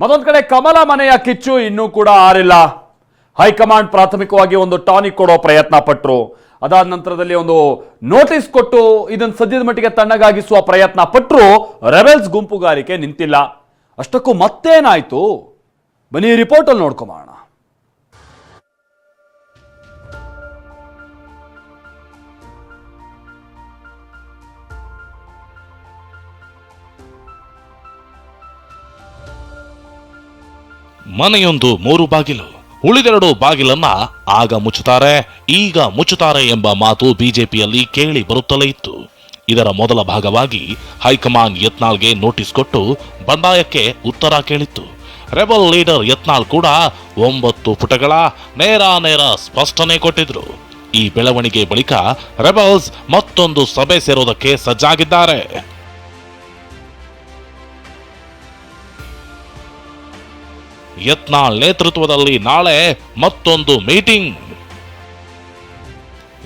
ಮತ್ತೊಂದು ಕಡೆ ಕಮಲ ಮನೆಯ ಕಿಚ್ಚು ಇನ್ನೂ ಕೂಡ ಆರಿಲ್ಲ. ಹೈಕಮಾಂಡ್ ಪ್ರಾಥಮಿಕವಾಗಿ ಒಂದು ಟಾನಿಕ್ ಕೊಡೋ ಪ್ರಯತ್ನ ಪಟ್ಟರು ಅದಾದ ನಂತರದಲ್ಲಿ ಒಂದು ನೋಟಿಸ್ ಕೊಟ್ಟು ಇದನ್ನು ಸದ್ಯದ ಮಟ್ಟಿಗೆ ತಣ್ಣಗಾಗಿಸುವ ಪ್ರಯತ್ನ ಪಟ್ಟರು ರೆಬೆಲ್ಸ್ ಗುಂಪುಗಾರಿಕೆ ನಿಂತಿಲ್ಲ. ಅಷ್ಟಕ್ಕೂ ಮತ್ತೇನಾಯಿತು? ಬನ್ನಿ ರಿಪೋರ್ಟಲ್ಲಿ ನೋಡ್ಕೊಂಬೋಣ ಮನೆಯೊಂದು ಮೂರು ಬಾಗಿಲು, ಉಳಿದೆರಡು ಬಾಗಿಲನ್ನ ಆಗ ಮುಚ್ಚುತ್ತಾರೆ, ಈಗ ಮುಚ್ಚುತ್ತಾರೆ ಎಂಬ ಮಾತು ಬಿಜೆಪಿಯಲ್ಲಿ ಕೇಳಿ ಬರುತ್ತಲೇ ಇತ್ತು. ಇದರ ಮೊದಲ ಭಾಗವಾಗಿ ಹೈಕಮಾಂಡ್ ಯತ್ನಾಳ್ಗೆ ನೋಟಿಸ್ ಕೊಟ್ಟು ಬಂಡಾಯಕ್ಕೆ ಉತ್ತರ ಕೇಳಿತ್ತು. ರೆಬಲ್ ಲೀಡರ್ ಯತ್ನಾಳ್ ಕೂಡ ಒಂಬತ್ತು ಪುಟಗಳ ನೇರ ನೇರ ಸ್ಪಷ್ಟನೆ ಕೊಟ್ಟಿದ್ರು. ಈ ಬೆಳವಣಿಗೆ ಬಳಿಕ ರೆಬಲ್ಸ್ ಮತ್ತೊಂದು ಸಭೆ ಸೇರೋದಕ್ಕೆ ಸಜ್ಜಾಗಿದ್ದಾರೆ. ಯತ್ನಾಳ್ ನೇತೃತ್ವದಲ್ಲಿ ನಾಳೆ ಮತ್ತೊಂದು ಮೀಟಿಂಗ್.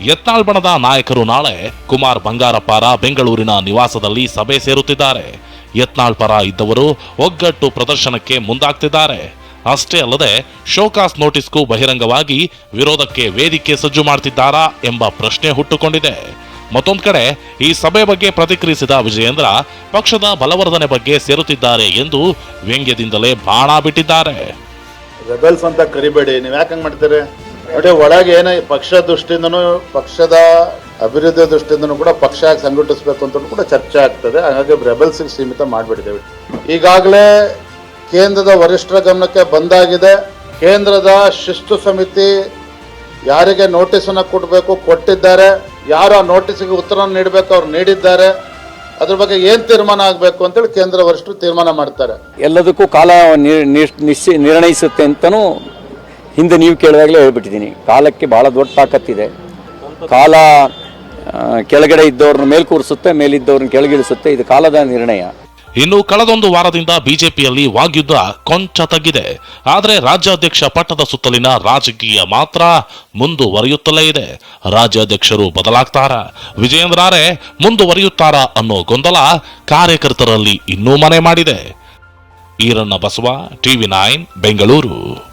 ಯತ್ನಾಳ್ ಬಣದ ನಾಯಕರು ನಾಳೆ ಕುಮಾರ್ ಬಂಗಾರಪ್ಪರ ಬೆಂಗಳೂರಿನ ನಿವಾಸದಲ್ಲಿ ಸಭೆ ಸೇರುತ್ತಿದ್ದಾರೆ. ಯತ್ನಾಳ್ ಪರ ಇದ್ದವರು ಒಗ್ಗಟ್ಟು ಪ್ರದರ್ಶನಕ್ಕೆ ಮುಂದಾಗ್ತಿದ್ದಾರೆ. ಅಷ್ಟೇ ಅಲ್ಲದೆ ಶೋಕಾಸ್ ನೋಟಿಸ್ಗೂ ಬಹಿರಂಗವಾಗಿ ವಿರೋಧಕ್ಕೆ ವೇದಿಕೆ ಸಜ್ಜು ಮಾಡ್ತಿದ್ದಾರಾ ಎಂಬ ಪ್ರಶ್ನೆ ಹುಟ್ಟುಕೊಂಡಿದೆ. ಮತ್ತೊಂದು ಕಡೆ, ಈ ಸಭೆ ಬಗ್ಗೆ ಪ್ರತಿಕ್ರಿಯಿಸಿದ ವಿಜಯೇಂದ್ರ, ಪಕ್ಷದ ಬಲವರ್ಧನೆ ಬಗ್ಗೆ ಸೇರುತ್ತಿದ್ದಾರೆ ಎಂದು ವ್ಯಂಗ್ಯದಿಂದಲೇ ಬಾಣ ಬಿಟ್ಟಿದ್ದಾರೆ. ರೆಬೆಲ್ಸ್ ಅಂತ ಕರಿಬೇಡಿ, ನೀವು ಯಾಕೆ ಹಂಗೆ ಮಾಡ್ತೀರಿ? ನೋಡಿ, ಒಳಗೆ ಏನೇ ಪಕ್ಷ ದೃಷ್ಟಿಯಿಂದನೂ, ಪಕ್ಷದ ಅಭಿವೃದ್ಧಿ ದೃಷ್ಟಿಯಿಂದನೂ ಕೂಡ ಪಕ್ಷ ಸಂಘಟಿಸಬೇಕು ಅಂತ ಕೂಡ ಚರ್ಚೆ ಆಗ್ತದೆ. ಹಾಗಾಗಿ ರೆಬೆಲ್ಸ್ಗೆ ಸೀಮಿತ ಮಾಡಿಬಿಟ್ಟಿದ್ದೇವೆ ಈಗಾಗಲೇ ಕೇಂದ್ರದ ವರಿಷ್ಠರ ಗಮನಕ್ಕೆ ಬಂದಾಗಿದೆ. ಕೇಂದ್ರದ ಶಿಸ್ತು ಸಮಿತಿ ಯಾರಿಗೆ ನೋಟಿಸನ್ನು ಕೊಡಬೇಕು, ಕೊಟ್ಟಿದ್ದಾರೆ. ಯಾರು ಆ ನೋಟಿಸ್ಗೆ ಉತ್ತರ ನೀಡಬೇಕು ಅವ್ರು ನೀಡಿದ್ದಾರೆ. ಅದ್ರ ಬಗ್ಗೆ ಏನು ತೀರ್ಮಾನ ಆಗಬೇಕು ಅಂತೇಳಿ ಕೇಂದ್ರ ವರಿಷ್ಠರು ತೀರ್ಮಾನ ಮಾಡ್ತಾರೆ. ಎಲ್ಲದಕ್ಕೂ ಕಾಲ ನಿರ್ಣಯಿಸುತ್ತೆ ಅಂತಲೂ ಹಿಂದೆ ನೀವು ಕೇಳಿದಾಗಲೇ ಹೇಳ್ಬಿಟ್ಟಿದ್ದೀನಿ. ಕಾಲಕ್ಕೆ ಭಾಳ ದೊಡ್ಡ ತಾಕತ್ತಿದೆ ಕಾಲ ಕೆಳಗಡೆ ಇದ್ದವ್ರನ್ನ ಮೇಲ್ ಕೂರಿಸುತ್ತೆ ಮೇಲಿದ್ದವ್ರನ್ನ ಕೆಳಗಿಳಿಸುತ್ತೆ. ಇದು ಕಾಲದ ನಿರ್ಣಯ. ಇನ್ನು ಕಳೆದೊಂದು ವಾರದಿಂದ ಬಿಜೆಪಿಯಲ್ಲಿ ವಾಗ್ಯುದ್ಧ ಕೊಂಚ ತಗ್ಗಿದೆ. ಆದರೆ ರಾಜ್ಯಾಧ್ಯಕ್ಷ ಪಟ್ಟದ ಸುತ್ತಲಿನ ರಾಜಕೀಯ ಮಾತ್ರ ಮುಂದುವರಿಯುತ್ತಲೇ ಇದೆ. ರಾಜ್ಯಾಧ್ಯಕ್ಷರು ಬದಲಾಗ್ತಾರ? ವಿಜಯೇಂದ್ರಾರೆ, ಮುಂದುವರಿಯುತ್ತಾರಾ ಅನ್ನೋ ಗೊಂದಲ ಕಾರ್ಯಕರ್ತರಲ್ಲಿ ಇನ್ನೂ ಮನೆ ಮಾಡಿದೆ. Iranna Basava, TV nine, Bengaluru.